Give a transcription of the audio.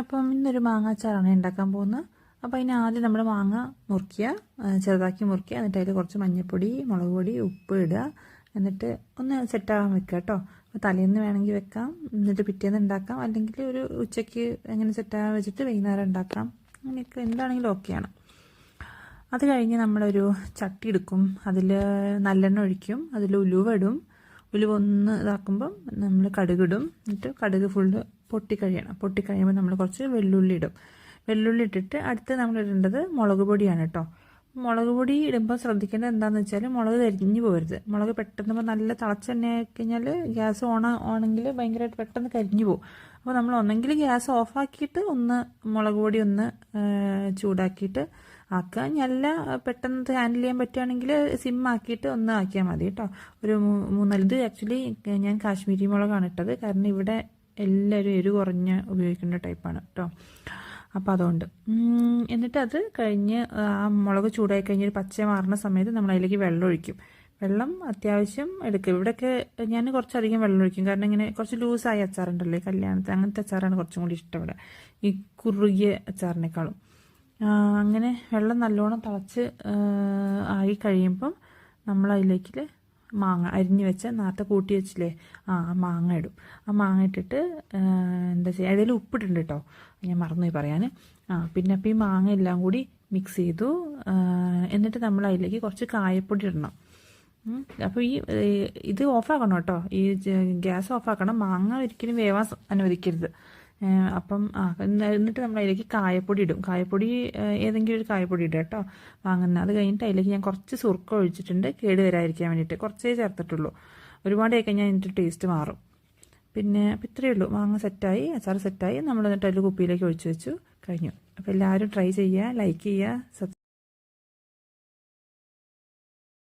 അപ്പം ഇന്നൊരു മാങ്ങാച്ചാറാണ് ഉണ്ടാക്കാൻ പോകുന്നത്. അപ്പോൾ അതിന് ആദ്യം നമ്മൾ മാങ്ങ മുറിക്കുക ചെറുതാക്കി മുറിക്കുക എന്നിട്ട് അതിൽ കുറച്ച് മഞ്ഞൾപ്പൊടി മുളക് പൊടി ഉപ്പ് ഇടുക. എന്നിട്ട് ഒന്ന് സെറ്റാകാൻ വെക്കുക കേട്ടോ അപ്പോൾ തലേന്ന് വേണമെങ്കിൽ വെക്കാം എന്നിട്ട് പിറ്റേന്ന് ഉണ്ടാക്കാം. അല്ലെങ്കിൽ ഒരു ഉച്ചയ്ക്ക് എങ്ങനെ സെറ്റാകാൻ വെച്ചിട്ട് വൈകുന്നേരം ഉണ്ടാക്കാം. അങ്ങനെയൊക്കെ എന്താണെങ്കിലും ഓക്കെയാണ് അത് കഴിഞ്ഞ് നമ്മളൊരു ചട്ടി എടുക്കും. അതിൽ നല്ലെണ്ണ ഒഴിക്കും. അതിൽ ഉലുവ ഇടും. ഉലുവ ഒന്ന് ഇതാക്കുമ്പം നമ്മൾ കടുകിടും. എന്നിട്ട് കടുക് ഫുള്ള് പൊട്ടിക്കഴിയണം പൊട്ടിക്കഴിയുമ്പോൾ നമ്മൾ കുറച്ച് വെള്ളുള്ളി ഇടും വെള്ളുള്ളി ഇട്ടിട്ട് അടുത്ത് നമ്മൾ ഇടേണ്ടത് മുളക് പൊടിയാണ് കേട്ടോ മുളക് പൊടി ഇടുമ്പോൾ ശ്രദ്ധിക്കേണ്ടത് എന്താണെന്ന് വെച്ചാൽ മുളക് കരിഞ്ഞു പോകരുത് മുളക് പെട്ടെന്ന് നല്ല തിളച്ചെണ്ണ കഴിഞ്ഞാൽ ഗ്യാസ് ഓൺ ആണെങ്കിൽ ഭയങ്കരമായിട്ട് പെട്ടെന്ന് കരിഞ്ഞു പോകും അപ്പോൾ നമ്മൾ ഒന്നെങ്കിൽ ഗ്യാസ് ഓഫാക്കിയിട്ട് ഒന്ന് മുളക് പൊടി ഒന്ന് ചൂടാക്കിയിട്ട് ആക്കുക നല്ല പെട്ടെന്ന് ഹാൻഡിൽ ചെയ്യാൻ പറ്റുകയാണെങ്കിൽ സിം ആക്കിയിട്ട് ഒന്ന് ആക്കിയാൽ മതി കേട്ടോ ഒരു മൂന്നാൽ ഇത് ആക്ച്വലി ഞാൻ കാശ്മീരി മുളകാണ് ഇട്ടത്. കാരണം ഇവിടെ എല്ലാവരും എരിവ് കുറഞ്ഞ് ഉപയോഗിക്കേണ്ട ടൈപ്പാണ് കേട്ടോ അപ്പോൾ അതുകൊണ്ട്. എന്നിട്ട് അത് കഴിഞ്ഞ് ആ മുളക് ചൂടായി കഴിഞ്ഞ് ഒരു പച്ച മാറുന്ന സമയത്ത് നമ്മൾ അതിലേക്ക് വെള്ളം ഒഴിക്കും. വെള്ളം അത്യാവശ്യം എടുക്കും. ഇവിടെയൊക്കെ ഞാൻ കുറച്ചധികം വെള്ളം ഒഴിക്കും. കാരണം ഇങ്ങനെ കുറച്ച് ലൂസായ അച്ചാറുണ്ടല്ലോ കല്യാണത്തിന്. അങ്ങനത്തെ അച്ചാറാണ് കുറച്ചും കൂടി ഇഷ്ടം ഇവിടെ. ഈ കുറുകിയ അച്ചാറിനേക്കാളും. അങ്ങനെ വെള്ളം നല്ലോണം തിളച്ച് ആയി കഴിയുമ്പം നമ്മൾ അതിലേക്ക് മാങ്ങ അരിഞ്ഞു വെച്ച നേരത്തെ കൂട്ടി വെച്ചില്ലേ? ആ മാങ്ങ ഇടും. ആ മാങ്ങ ഇട്ടിട്ട് എന്താ ചെയ്യുക ഏതെങ്കിലും ഉപ്പിട്ടുണ്ട് കേട്ടോ ഞാൻ മറന്നുപോയി പറയാൻ ആ പിന്നെ അപ്പോൾ ഈ മാങ്ങ എല്ലാം കൂടി മിക്സ് ചെയ്തു. എന്നിട്ട് നമ്മൾ അതിലേക്ക് കുറച്ച് കായപ്പൊടി ഇടണം. അപ്പോൾ ഈ ഇത് ഓഫാക്കണം കേട്ടോ ഈ ഗ്യാസ് ഓഫാക്കണം മാങ്ങ ഒരിക്കലും വേവാൻ അനുവദിക്കരുത്. അപ്പം ആ എന്നിട്ട് നമ്മൾ അതിലേക്ക് കായപ്പൊടി ഇടും. കായപ്പൊടി ഏതെങ്കിലും ഒരു കായപ്പൊടി ഇടുക കേട്ടോ. വാങ്ങുന്ന അത് കഴിഞ്ഞിട്ട് അതിലേക്ക് ഞാൻ കുറച്ച് സുർക്ക ഒഴിച്ചിട്ടുണ്ട്. കേട് വരാതിരിക്കാൻ വേണ്ടിയിട്ട് കുറച്ചേ ചേർത്തിട്ടുള്ളൂ. ഒരുപാട് ഞാൻ അതിന്റെ ടേസ്റ്റ് മാറും. പിന്നെ അപ്പം ഇത്രയേ ഉള്ളൂ. മാങ്ങ സെറ്റായി അച്ചാർ സെറ്റായി. നമ്മൾ എന്നിട്ട് അതിൽ കുപ്പിയിലേക്ക് ഒഴിച്ചു വെച്ചു. കഴിഞ്ഞു. അപ്പോൾ എല്ലാവരും ട്രൈ ചെയ്യുക ലൈക്ക് ചെയ്യുക സബ്സ്ക്രൈബ്